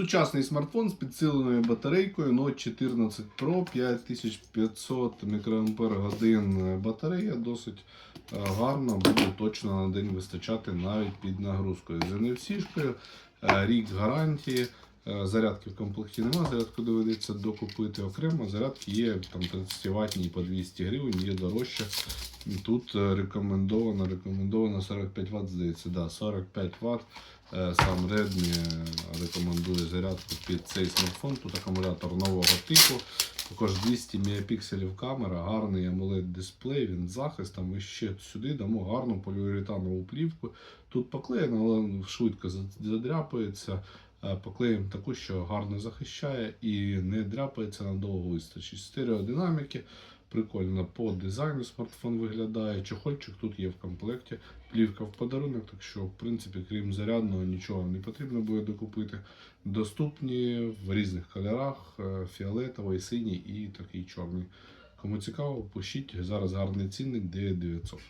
Сучасний смартфон з підсиленою батарейкою Note 14 Pro 5500 мАч батарея. Досить е, гарна, буде точно на день вистачати навіть під нагрузкою. З NFC-шкою, е, рік гарантії. Е, Зарядки в комплекті немає, зарядку доведеться докупити окремо. Зарядки є там 30 ватні по 200 гривень, є дорожче. Тут е, рекомендовано, рекомендовано 45 Вт, здається, да, 45 Вт. Е, Сам Redmi рекомендує зарядку під цей смартфон. Тут акумулятор нового типу. Також 200 мегапікселів камера, гарний AMOLED дисплей, він захистом. Ми ще сюди дамо гарну поліуретанову плівку. Тут поклеєно, але швидко задряпається. Е, Поклеїмо таку, що гарно захищає і не дряпається надовго вистачить. Стереодинаміки. Прикольно по дизайну смартфон виглядає. Чохольчик тут є в комплекті. Плівка в подарунок, так що, в принципі, крім зарядного, нічого не потрібно буде докупити. Доступні в різних кольорах: е, фіолетовий, синій і такий чорний. Кому цікаво, пишіть. Зараз гарний цінник 9900.